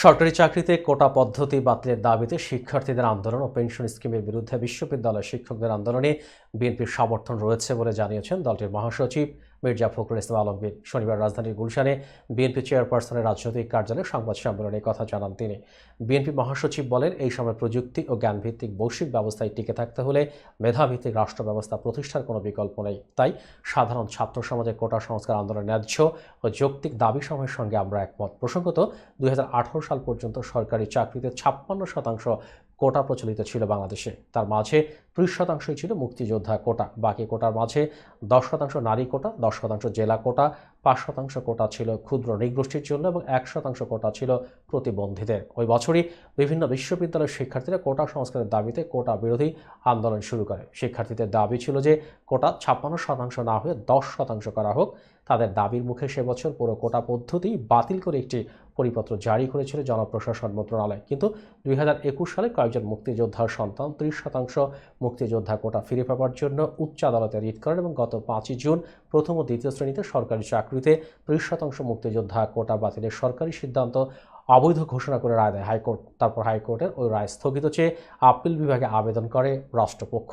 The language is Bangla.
সরকারি চাকরিতে কোটা পদ্ধতি বাতিলের দাবিতে শিক্ষার্থীদের আন্দোলন ও পেনশন স্কিমের বিরুদ্ধে বিশ্ববিদ্যালয় শিক্ষকদের আন্দোলনে বিএনপির সমর্থন রয়েছে বলে জানিয়েছেন দলটির মহাসচিব মির্জা ফখরুল ইসলাম আলমগীর শনিবার রাজধানীর গুলশানে বিএনপি চেয়ারপারসনের রাজনৈতিক কার্যালয়ে সংবাদ সম্মেলনে কথা জানান তিনি। বিএনপি মহাসচিব বলেন, এই সময় প্রযুক্তি ও জ্ঞানভিত্তিক বৈশ্বিক ব্যবস্থায় টিকে থাকতে হলে মেধাভিত্তিক রাষ্ট্র ব্যবস্থা প্রতিষ্ঠার কোনো বিকল্প নেই। তাই সাধারণ ছাত্র সমাজের কোটা সংস্কার আন্দোলনের ন্যায্য ও যৌক্তিক দাবি সময়ের সঙ্গে আমরা একমত। প্রসঙ্গত, দুই হাজার আঠারো সাল পর্যন্ত সরকারি চাকরিতে ছাপ্পান্ন শতাংশ কোটা প্রচলিত ছিল বাংলাদেশে। তার মাঝে ত্রিশ শতাংশই ছিল মুক্তিযোদ্ধা কোটা। বাকি কোটার মাঝে দশ শতাংশ নারী কোটা, দশ শতাংশ জেলা কোটা পাঁচ শতাংশ কোটা ছিল ক্ষুদ্র নৃগোষ্ঠীর জন্য এবং এক শতাংশ কোটা ছিল প্রতিবন্ধীদের। ওই বছরই বিভিন্ন বিশ্ববিদ্যালয়ের শিক্ষার্থীরা কোটা সংস্কারের দাবিতে কোটা বিরোধী আন্দোলন শুরু করে। শিক্ষার্থীদের দাবি ছিল যে কোটা ছাপ্পান্ন শতাংশ না হয়ে দশ শতাংশ করা হোক। তাদের দাবির মুখে সে বছর পুরো কোটা পদ্ধতি বাতিল করে একটি পরিপত্র জারি করেছিল জনপ্রশাসন মন্ত্রণালয়। কিন্তু দুই হাজার একুশ সালে কয়েকজন মুক্তিযোদ্ধার সন্তান ত্রিশ শতাংশ মুক্তিযোদ্ধা কোটা ফিরে পাওয়ার জন্য উচ্চ আদালতে রিট করেন এবং গত পাঁচই জুন প্রথম ও দ্বিতীয় শ্রেণীতে সরকারি চাকরিতে ত্রিশ শতাংশ মুক্তিযোদ্ধা কোটা বাতিলের সরকারি সিদ্ধান্ত অবৈধ ঘোষণা করে রায় দেয় হাইকোর্ট। তারপর হাইকোর্টের ওই রায় স্থগিত চেয়ে আপিল বিভাগে আবেদন করে রাষ্ট্রপক্ষ।